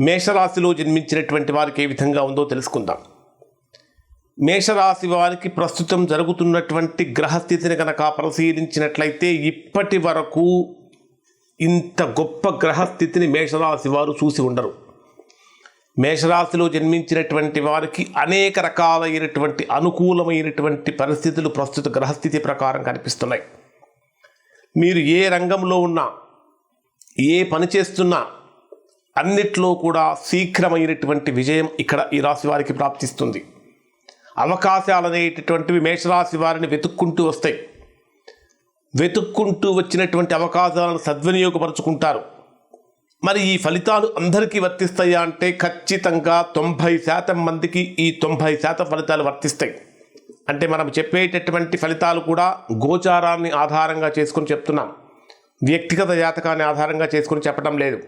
మేషరాశిలో జన్మించినటువంటి వారికి ఏ విధంగా ఉందో తెలుసుకుందాం. మేషరాశి వారికి ప్రస్తుతం జరుగుతున్నటువంటి గ్రహస్థితిని కనుక పరిశీలించినట్లయితే ఇప్పటి వరకు ఇంత గొప్ప గ్రహస్థితిని మేషరాశి వారు చూసి ఉండరు. మేషరాశిలో జన్మించినటువంటి వారికి అనేక రకాలైనటువంటి అనుకూలమైనటువంటి పరిస్థితులు ప్రస్తుత గ్రహస్థితి ప్రకారం కనిపిస్తున్నాయి. మీరు ఏ రంగంలో ఉన్నా ఏ పని చేస్తున్నా అన్నిట్లో కూడా శీఘ్రమైనటువంటి విజయం ఇక్కడ ఈ రాశి వారికి ప్రాప్తిస్తుంది. అవకాశాలు అనేటటువంటివి మేషరాశి వారిని వెతుక్కుంటూ వస్తాయి వెతుక్కుంటూ వచ్చినటువంటి అవకాశాలను సద్వినియోగపరుచుకుంటారు. మరి ఈ ఫలితాలు అందరికీ వర్తిస్తాయా అంటే ఖచ్చితంగా తొంభై శాతం మందికి ఈ తొంభై శాతం ఫలితాలు వర్తిస్తాయి. అంటే మనం చెప్పేటటువంటి ఫలితాలు కూడా గోచారాన్ని ఆధారంగా చేసుకొని చెప్తున్నాం. వ్యక్తిగత జాతకాన్ని ఆధారంగా చేసుకొని చెప్పడం లేదు.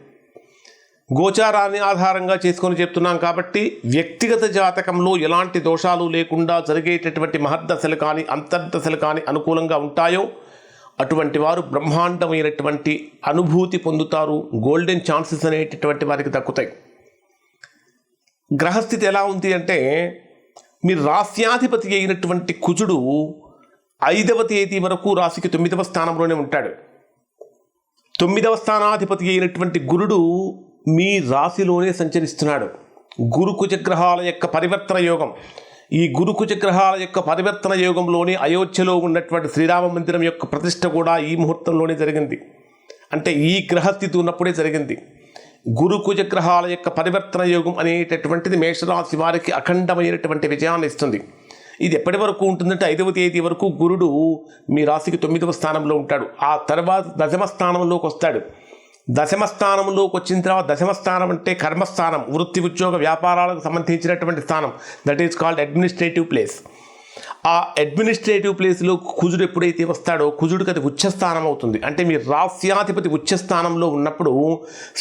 గోచారాన్ని ఆధారంగా చేసుకొని చెప్తున్నాం కాబట్టి వ్యక్తిగత జాతకంలో ఎలాంటి దోషాలు లేకుండా జరిగేటటువంటి మహర్దశలు కానీ అంతర్దశలు కానీ అనుకూలంగా ఉంటాయో అటువంటి వారు బ్రహ్మాండమైనటువంటి అనుభూతి పొందుతారు గోల్డెన్ ఛాన్సెస్ అనేటటువంటి వారికి దక్కుతాయి. గ్రహస్థితి ఎలా ఉంది అంటే మీ రాస్యాధిపతి అయినటువంటి కుజుడు ఐదవ తేదీ వరకు రాశికి తొమ్మిదవ స్థానంలోనే ఉంటాడు. తొమ్మిదవ స్థానాధిపతి అయినటువంటి గురుడు మీ రాశిలోనే సంచరిస్తున్నాడు. గురుకుచగ్రహాల యొక్క పరివర్తన యోగం. ఈ గురుకుచగ్రహాల యొక్క పరివర్తన యోగంలోనే అయోధ్యలో ఉన్నటువంటి శ్రీరామ మందిరం యొక్క ప్రతిష్ట కూడా ఈ ముహూర్తంలోనే జరిగింది. అంటే ఈ గ్రహస్థితి ఉన్నప్పుడే జరిగింది. గురుకుచగ్రహాల యొక్క పరివర్తన యోగం అనేటటువంటిది మేషరాశి వారికి అఖండమైనటువంటి విజయాన్ని ఇస్తుంది. ఇది ఎప్పటి వరకు ఉంటుందంటే ఐదవ తేదీ వరకు గురుడు మీ రాశికి తొమ్మిదవ స్థానంలో ఉంటాడు. ఆ తర్వాత దశమ స్థానంలోకి వస్తాడు. దశమ స్థానంలోకి వచ్చిన తర్వాత దశమ స్థానం అంటే కర్మస్థానం వృత్తి ఉద్యోగ వ్యాపారాలకు సంబంధించినటువంటి స్థానం. That is called administrative place ఆ అడ్మినిస్ట్రేటివ్ ప్లేస్లో కుజుడు ఎప్పుడైతే వస్తాడో కుజుడికి అది ఉచ్చస్థానం అవుతుంది. అంటే మీ రాస్యాధిపతి ఉచ్చస్థానంలో ఉన్నప్పుడు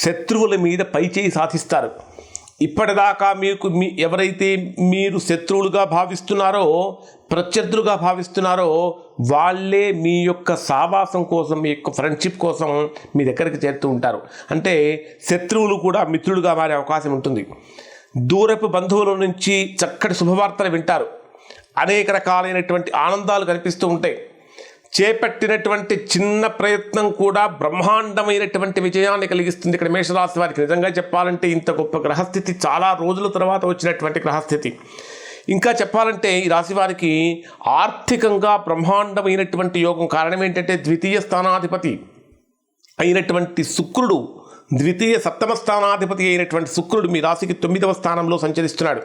శత్రువుల మీద పైచేయి సాధిస్తారు. ఇప్పటిదాకా మీకు మీ ఎవరైతే మీరు శత్రువులుగా భావిస్తున్నారో ప్రత్యర్థులుగా భావిస్తున్నారో వాళ్ళే మీ యొక్క సావాసం కోసం మీ యొక్క ఫ్రెండ్షిప్ కోసం మీ దగ్గరికి చేరుతూ ఉంటారు. అంటే శత్రువులు కూడా మిత్రులుగా మారే అవకాశం ఉంటుంది. దూరపు బంధువుల నుంచి చక్కటి శుభవార్తలు వింటారు. అనేక రకాలైనటువంటి ఆనందాలు కనిపిస్తూ ఉంటాయి. చేపట్టినటువంటి చిన్న ప్రయత్నం కూడా బ్రహ్మాండమైనటువంటి విజయాన్ని కలిగిస్తుంది. ఇక్కడ మేషరాశి వారికి నిజంగా చెప్పాలంటే ఇంత గొప్ప గ్రహస్థితి చాలా రోజుల తర్వాత వచ్చినటువంటి గ్రహస్థితి. ఇంకా చెప్పాలంటే ఈ రాశి వారికి ఆర్థికంగా బ్రహ్మాండమైనటువంటి యోగం కారణం ఏంటంటే ద్వితీయ స్థానాధిపతి అయినటువంటి శుక్రుడు ద్వితీయ సప్తమ స్థానాధిపతి అయినటువంటి శుక్రుడు మీ రాశికి తొమ్మిదవ స్థానంలో సంచరిస్తున్నాడు.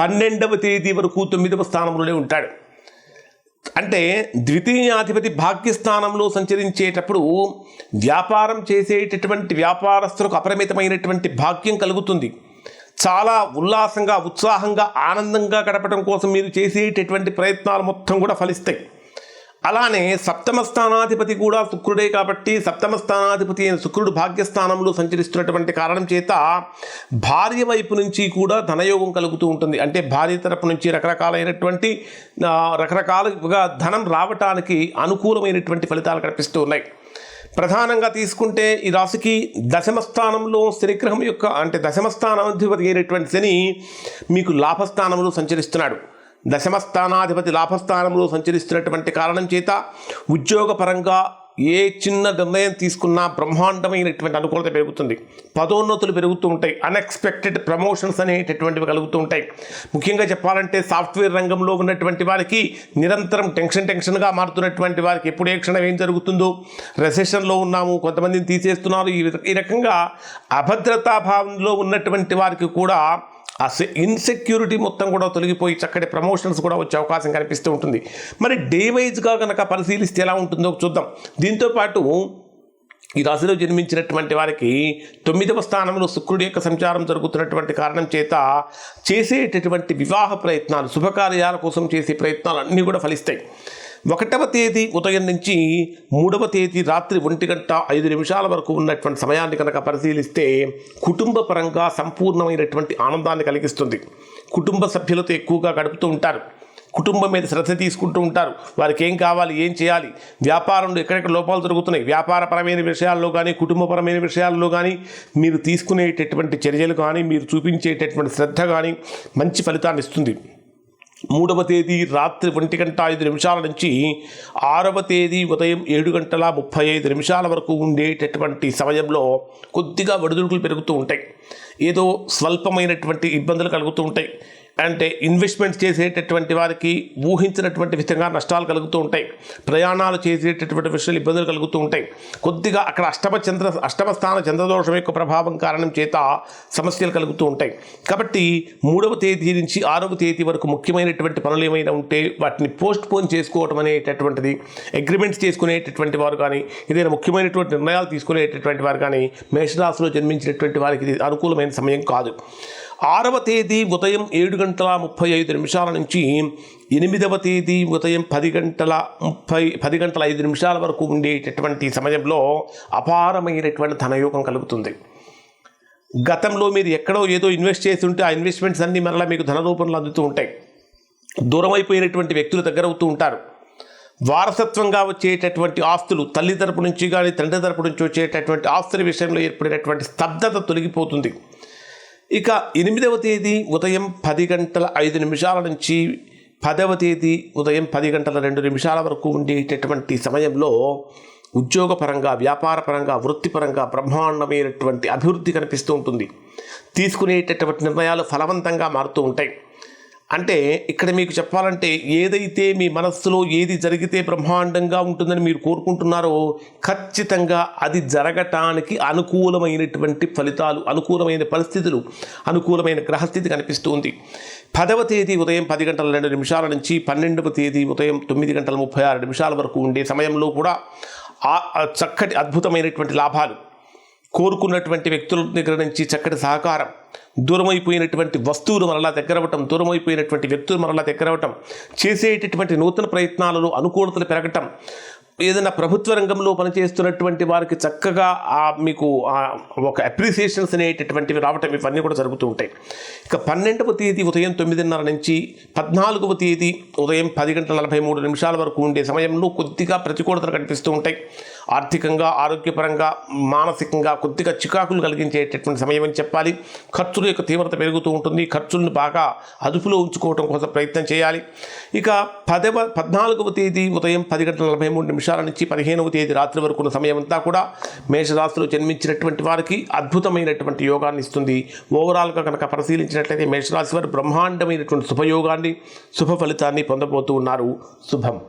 పన్నెండవ తేదీ వరకు తొమ్మిదవ స్థానంలోనే ఉంటాడు. అంటే ద్వితీయాధిపతి భాగ్యస్థానంలో సంచరించేటప్పుడు వ్యాపారం చేసేటటువంటి వ్యాపారస్తులకు అపరిమితమైనటువంటి భాగ్యం కలుగుతుంది. చాలా ఉల్లాసంగా ఉత్సాహంగా ఆనందంగా గడపడం కోసం మీరు చేసేటటువంటి ప్రయత్నాలు మొత్తం కూడా ఫలిస్తాయి. అలానే సప్తమ స్థానాధిపతి కూడా శుక్రుడే కాబట్టి సప్తమ స్థానాధిపతి అయిన శుక్రుడు భాగ్యస్థానంలో సంచరిస్తున్నటువంటి కారణం చేత భార్య వైపు నుంచి కూడా ధనయోగం కలుగుతూ ఉంటుంది. అంటే భార్య తరపు నుంచి రకరకాలైనటువంటి రకరకాలుగా ధనం రావటానికి అనుకూలమైనటువంటి ఫలితాలు కనిపిస్తూ ఉన్నాయి. ప్రధానంగా తీసుకుంటే ఈ రాశికి దశమ స్థానంలో శనిగ్రహం యొక్క అంటే దశమస్థానాధిపతి అయినటువంటి శని మీకు లాభస్థానంలో సంచరిస్తున్నాడు. దశమస్థానాధిపతి లాభస్థానంలో సంచరిస్తున్నటువంటి కారణం చేత ఉద్యోగపరంగా ఏ చిన్న నిర్ణయం తీసుకున్నా బ్రహ్మాండమైనటువంటి అనుకూలత పెరుగుతుంది. పదోన్నతులు పెరుగుతూ ఉంటాయి. అన్ఎక్స్పెక్టెడ్ ప్రమోషన్స్ అనేటటువంటివి కలుగుతూ ఉంటాయి. ముఖ్యంగా చెప్పాలంటే సాఫ్ట్వేర్ రంగంలో ఉన్నటువంటి వారికి నిరంతరం టెన్షన్ టెన్షన్గా మారుతున్నటువంటి వారికి ఎప్పుడు ఏ క్షణం ఏం జరుగుతుందో రెసెషన్లో ఉన్నాము కొంతమందిని తీసేస్తున్నారు ఈ ఈ రకంగా అభద్రతా భావంలో ఉన్నటువంటి వారికి కూడా ఆ ఇన్సెక్యూరిటీ మొత్తం కూడా తొలగిపోయి చక్కటి ప్రమోషన్స్ కూడా వచ్చే అవకాశం కనిపిస్తూ ఉంటుంది. మరి డే వైజ్గా కనుక పరిశీలిస్తే ఎలా ఉంటుందో చూద్దాం. దీంతోపాటు ఈ రాశిలో జన్మించినటువంటి వారికి తొమ్మిదవ స్థానంలో శుక్రుడి యొక్క సంచారం జరుగుతున్నటువంటి కారణం చేత చేసేటటువంటి వివాహ ప్రయత్నాలు శుభకార్యాల కోసం చేసే ప్రయత్నాలు అన్నీ కూడా ఫలిస్తాయి. ఒకటవ తేదీ ఉదయం నుంచి మూడవ తేదీ రాత్రి ఒంటి గంట ఐదు నిమిషాల వరకు ఉన్నటువంటి సమయాన్ని కనుక పరిశీలిస్తే కుటుంబ పరంగా సంపూర్ణమైనటువంటి ఆనందాన్ని కలిగిస్తుంది. కుటుంబ సభ్యులతో ఎక్కువగా గడుపుతూ ఉంటారు. కుటుంబం మీద శ్రద్ధ తీసుకుంటూ ఉంటారు. వారికి ఏం కావాలి ఏం చేయాలి? వ్యాపారంలో ఎక్కడెక్కడ లోపాలు జరుగుతున్నాయి? వ్యాపారపరమైన విషయాల్లో కానీ కుటుంబపరమైన విషయాల్లో కానీ మీరు తీసుకునేటటువంటి చర్యలు కానీ మీరు చూపించేటటువంటి శ్రద్ధ కానీ మంచి ఫలితాన్ని ఇస్తుంది. మూడవ తేదీ రాత్రి ఒంటి గంట ఐదు నిమిషాల నుంచి ఆరవ తేదీ ఉదయం ఏడు గంటల ముప్పై ఐదు నిమిషాల వరకు ఉండేటటువంటి సమయంలో కొద్దిగా ఒడిదుడుకులు పెరుగుతూ ఉంటాయి. ఏదో స్వల్పమైనటువంటి ఇబ్బందులు కలుగుతూ ఉంటాయి. అంటే ఇన్వెస్ట్మెంట్ చేసేటటువంటి వారికి ఊహించినటువంటి విధంగా నష్టాలు కలుగుతూ ఉంటాయి. ప్రయాణాలు చేసేటటువంటి విషయాలు ఇబ్బందులు కలుగుతూ ఉంటాయి. కొద్దిగా అక్కడ అష్టమ చంద్ర అష్టమ స్థాన చంద్రదోషం యొక్క ప్రభావం కారణం చేత సమస్యలు కలుగుతూ ఉంటాయి. కాబట్టి మూడవ తేదీ నుంచి ఆరవ తేదీ వరకు ముఖ్యమైనటువంటి పనులు ఏమైనా ఉంటే వాటిని పోస్ట్ పోన్ చేసుకోవటం అనేటటువంటిది అగ్రిమెంట్స్ చేసుకునేటటువంటి వారు కానీ ఏదైనా ముఖ్యమైనటువంటి నిర్ణయాలు తీసుకునేటటువంటి వారు కానీ మేషరాశిలో జన్మించినటువంటి వారికి ఇది అనుకూలమైన సమయం కాదు. ఆరవ తేదీ ఉదయం ఏడు గంటల ముప్పై ఐదు నిమిషాల నుంచి ఎనిమిదవ తేదీ ఉదయం పది గంటల ముప్పై పది గంటల ఐదు నిమిషాల వరకు ఉండేటటువంటి సమయంలో అపారమైనటువంటి ధనయోగం కలుగుతుంది. గతంలో మీరు ఎక్కడో ఏదో ఇన్వెస్ట్ చేసి ఉంటే ఆ ఇన్వెస్ట్మెంట్స్ అన్నీ మరలా మీకు ధన రూపంలో అందుతూ ఉంటాయి. దూరం అయిపోయినటువంటి వ్యక్తులు దగ్గర అవుతూ ఉంటారు. వారసత్వంగా వచ్చేటటువంటి ఆస్తులు తల్లి తరపు నుంచి కానీ తండ్రి తరపు నుంచి వచ్చేటటువంటి ఆస్తుల విషయంలో ఏర్పడినటువంటి స్తబ్దత తొలగిపోతుంది. ఇక ఎనిమిదవ తేదీ ఉదయం పది గంటల ఐదు నిమిషాల నుంచి పదవ తేదీ ఉదయం పది గంటల రెండు నిమిషాల వరకు ఉండేటటువంటి సమయంలో ఉద్యోగపరంగా వ్యాపారపరంగా వృత్తిపరంగా బ్రహ్మాండమైనటువంటి అభివృద్ధి కనిపిస్తూ ఉంటుంది. తీసుకునేటటువంటి నిర్ణయాలు ఫలవంతంగా మారుతూ ఉంటాయి. అంటే ఇక్కడ మీకు చెప్పాలంటే ఏదైతే మీ మనస్సులో ఏది జరిగితే బ్రహ్మాండంగా ఉంటుందని మీరు కోరుకుంటున్నారో ఖచ్చితంగా అది జరగటానికి అనుకూలమైనటువంటి ఫలితాలు అనుకూలమైన పరిస్థితులు అనుకూలమైన గ్రహస్థితి కనిపిస్తుంది పదవ తేదీ ఉదయం పది గంటల రెండు నిమిషాల నుంచి పన్నెండవ తేదీ ఉదయం తొమ్మిది గంటల ముప్పై ఆరు నిమిషాల వరకు ఉండే సమయంలో కూడా ఆ- చక్కటి అద్భుతమైనటువంటి లాభాలు కోరుకున్నటువంటి వ్యక్తుల దగ్గర నుంచి చక్కటి సహకారం దూరమైపోయినటువంటి వస్తువులు మరలా దగ్గరవటం దూరమైపోయినటువంటి వ్యక్తులు మరలా దగ్గరవటం చేసేటటువంటి నూతన ప్రయత్నాలలో అనుకూలతలు పెరగటం ఏదైనా ప్రభుత్వ రంగంలో పనిచేస్తున్నటువంటి వారికి చక్కగా ఆ మీకు ఒక అప్రిసియేషన్స్ అనేటటువంటివి రావటం ఇవన్నీ కూడా జరుగుతూ ఉంటాయి. ఇక పన్నెండవ తేదీ ఉదయం తొమ్మిదిన్నర నుంచి పద్నాలుగవ తేదీ ఉదయం పది గంటల నలభై మూడు నిమిషాల వరకు ఉండే సమయంలో కొద్దిగా ప్రతికూలతలు కనిపిస్తూ ఉంటాయి. ఆర్థికంగా ఆరోగ్యపరంగా మానసికంగా కొద్దిగా చికాకులు కలిగించేటటువంటి సమయం అని చెప్పాలి. ఖర్చుల యొక్క తీవ్రత పెరుగుతూ ఉంటుంది. ఖర్చులను బాగా అదుపులో ఉంచుకోవడం కోసం ప్రయత్నం చేయాలి. ఇక పదవ పద్నాలుగవ తేదీ ఉదయం పది గంటల నలభై మూడు నిమిషాల నుంచి పదిహేనవ తేదీ రాత్రి వరకు ఉన్న సమయం అంతా కూడా మేషరాశిలో జన్మించినటువంటి వారికి అద్భుతమైనటువంటి యోగాన్ని ఇస్తుంది. ఓవరాల్గా కనుక పరిశీలించినట్లయితే మేషరాశి వారు బ్రహ్మాండమైనటువంటి శుభయోగాన్ని శుభ ఫలితాన్ని పొందబోతూ ఉన్నారు. శుభం.